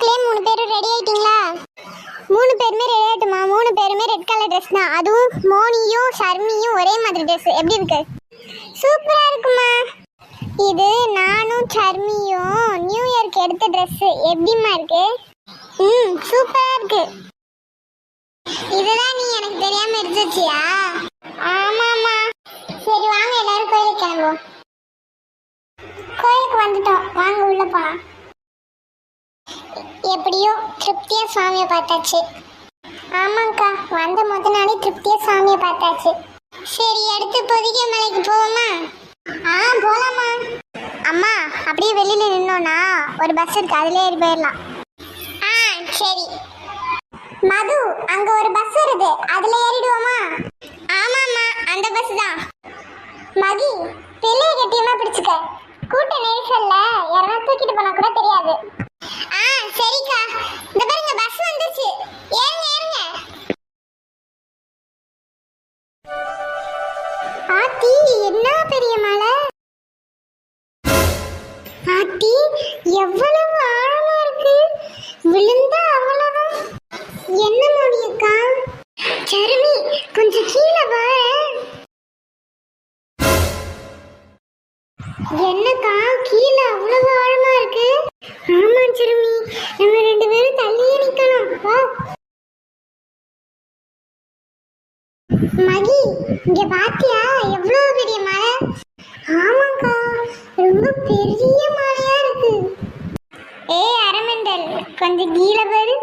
மக்களே மூணு பேரும் ரெடி ஆயிட்டீங்களா? மூணு பேருமே ரெடி ஆயிட்டுமா மூணு பேருமே ரெட் கலர் ட்ரெஸ் தான். அதுவும் மோனியும் ஷர்மியும் ஒரே மாதிரி ட்ரெஸ் எப்படி இருக்கு? சூப்பரா இருக்குமா இது நானும் ஷர்மியும் நியூ இயர்க்கு எடுத்த ட்ரெஸ் எப்படிம்மா இருக்கு? ம் சூப்பரா இருக்கு. இதுதான் நீ எனக்கு தெரியாம எடுத்து வச்சியா ஆமாம்மா. சரி வாங்க எல்லாரும் கோயிலுக்கு கிளம்புவோம். கோயிலுக்கு வந்துட்டோம். வாங்க உள்ள போலாம். எப்படியோ திருப்தியா சுவாமியை பார்த்தாச்சு. ஆமாங்க்கா வந்த முத நாளே திருப்தியா சுவாமியை பார்த்தாச்சு. சரி அடுத்து பொதிகை மலைக்கு போவோமா? ஆ போகலாமா அம்மா அப்படியே வெளியில நின்னோன்னா ஒரு பஸ் இருக்கு அதுல ஏறி போயிடலாம். ஆ சரி. மது அங்க ஒரு பஸ் வருது அதுல ஏறிடுவோமா? ஆமாம்மா அந்த பஸ் தான். மகி பிள்ளைய கட்டியமா பிடிச்சுக்க. கூட்ட நெரிசல்ல யாரா தூக்கிட்டு போனா கூட தெரியாது. பெரிய மலை பாட்டி எவ்வளவு ஆழமா இருக்கு. விழுந்தா அவ்வளவுதான். என்ன மோனியக்கா சருமி கொஞ்சம் கீழே வாழ என்னக்கா கீழே அவ்வளவு ஆழமா இருக்கு? ஆமா சிறுமி நம்ம ரெண்டு பேரும் தள்ளியே நிக்கணும். வா. மகி இங்க பாத்தியா? எவ்வளவு பெரிய மலை? ரொம்ப பெரிய மலையா இருக்கு. ஏய் அரமண்டல் கொஞ்சம் கீழே பாரு.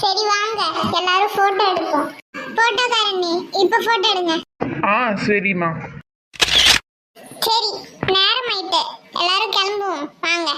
சரி வாங்க. எல்லாரும் போட்டோ எடுப்போம். போட்டோக்காரண்ணி இப்ப போட்டோ எடுங்க. ஆ சரிம்மா. சரி நேரம் ஆயிட்டு எல்லாரும் கிளம்புவோம். வாங்க.